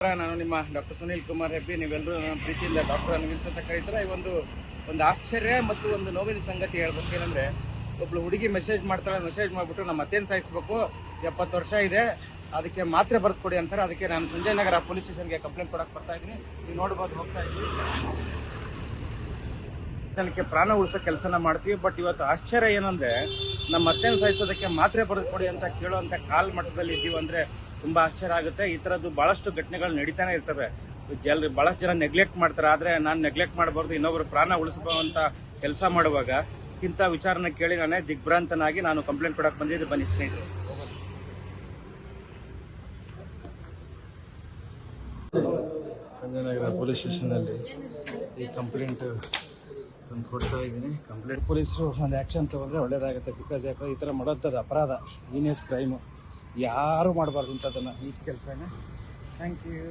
ನಾನು ನಿಮ್ಮ ಡಾಕ್ಟರ್ ಸುನೀಲ್ ಕುಮಾರ್ ಹೆಬ್ಬಿ ನೀವೆಲ್ಲರೂ ನನ್ನ ಪ್ರೀತಿಯಿಂದ ಡಾಕ್ಟರ್ ಅನ್ವಿಲ್ಸ್ ಅಂತ ಕರೀತಾರೆ ಈ ಒಂದು ಒಂದು ಆಶ್ಚರ್ಯ ಮತ್ತು ಒಂದು ನೋವಿನ ಸಂಗತಿ ಹೇಳ್ಬೇಕು. ಏನಂದ್ರೆ, ಒಬ್ಳು ಹುಡುಗಿ ಮೆಸೇಜ್ ಮಾಡ್ತಾಳೆ ಮೆಸೇಜ್ ಮಾಡ್ಬಿಟ್ಟು ನಮ್ಮ ಅತ್ತೇನು ಸಾಯಿಸ್ಬೇಕು. ಎಪ್ಪತ್ತು ವರ್ಷ ಇದೆ, ಅದಕ್ಕೆ ಮಾತ್ರೆ ಬರೆದು ಅಂತಾರೆ. ಅದಕ್ಕೆ ನಾನು ಸಂಜಯ್ ನಗರ ಪೊಲೀಸ್ ಸ್ಟೇಷನ್ಗೆ ಕಂಪ್ಲೇಂಟ್ ಕೊಡಕ್ಕೆ ಬರ್ತಾ ಇದ್ದೀನಿ. ನೀವು ನೋಡ್ಬೋದು, ಹೋಗ್ತಾ ಇದ್ದೀವಿ ಜನಕ್ಕೆ ಪ್ರಾಣ ಉಳಿಸೋ ಕೆಲಸನ ಮಾಡ್ತೀವಿ. ಬಟ್ ಇವತ್ತು ಆಶ್ಚರ್ಯ ಏನಂದ್ರೆ, ನಮ್ಮ ಅತ್ತೆನ ಸಾಯಿಸೋದಕ್ಕೆ ಮಾತ್ರೆ ಬರೆದು ಕೊಡಿ ಅಂತ ಕೇಳುವಂಥ ಕಾಲ್ ಮಟ್ಟದಲ್ಲಿ ಇದ್ದೀವಿ ಅಂದ್ರೆ ತುಂಬಾ ಆಶ್ಚರ್ಯ ಆಗುತ್ತೆ. ಈ ತರದ್ದು ಬಹಳಷ್ಟು ಘಟನೆಗಳು ನಡೀತಾನೆ ಇರ್ತವೆ. ಜಲ್, ಬಹಳಷ್ಟು ಜನ ನೆಗ್ಲೆಕ್ಟ್ ಮಾಡ್ತಾರೆ. ಆದ್ರೆ ನಾನು ನೆಗ್ಲೆಕ್ಟ್ ಮಾಡಬಾರ್ದು, ಇನ್ನೊಬ್ರು ಪ್ರಾಣ ಉಳಿಸಬಹುವಂತ ಕೆಲಸ ಮಾಡುವಾಗ ಇಂಥ ವಿಚಾರನ ಕೇಳಿ ನಾನೇ ದಿಗ್ಭ್ರಾಂತನಾಗಿ ನಾನು ಕಂಪ್ಲೇಂಟ್ ಕೊಡಕ್ ಬಂದಿದ್ದು. ಬನ್ನಿ ಸ್ನೇಹಿತರೆ. ಸಂಜಯನಗರ ಪೊಲೀಸ್ ಸ್ಟೇಷನ್ನಲ್ಲಿ ಈ ಕಂಪ್ಲೇಂಟ್ ತಂದು ಕೊಡ್ತಾ ಇದ್ದೀನಿ, ಕಂಪ್ಲೇಂಟ್. ಪೊಲೀಸರು ಒಂದು ಆ್ಯಕ್ಷನ್ ತೊಗೊಂಡ್ರೆ ಒಳ್ಳೇದಾಗುತ್ತೆ, ಬಿಕಾಸ್ ಯಾಕಂದ್ರೆ ಈ ಥರ ಮಾಡೋಂಥದ್ದು ಅಪರಾಧ ಈನಿಯಸ್ ಕ್ರೈಮು. ಯಾರು ಮಾಡಬಾರ್ದು ಇಂಥದ್ದನ್ನು ಈಚ್ ಕೆಲಸನ. Thank you.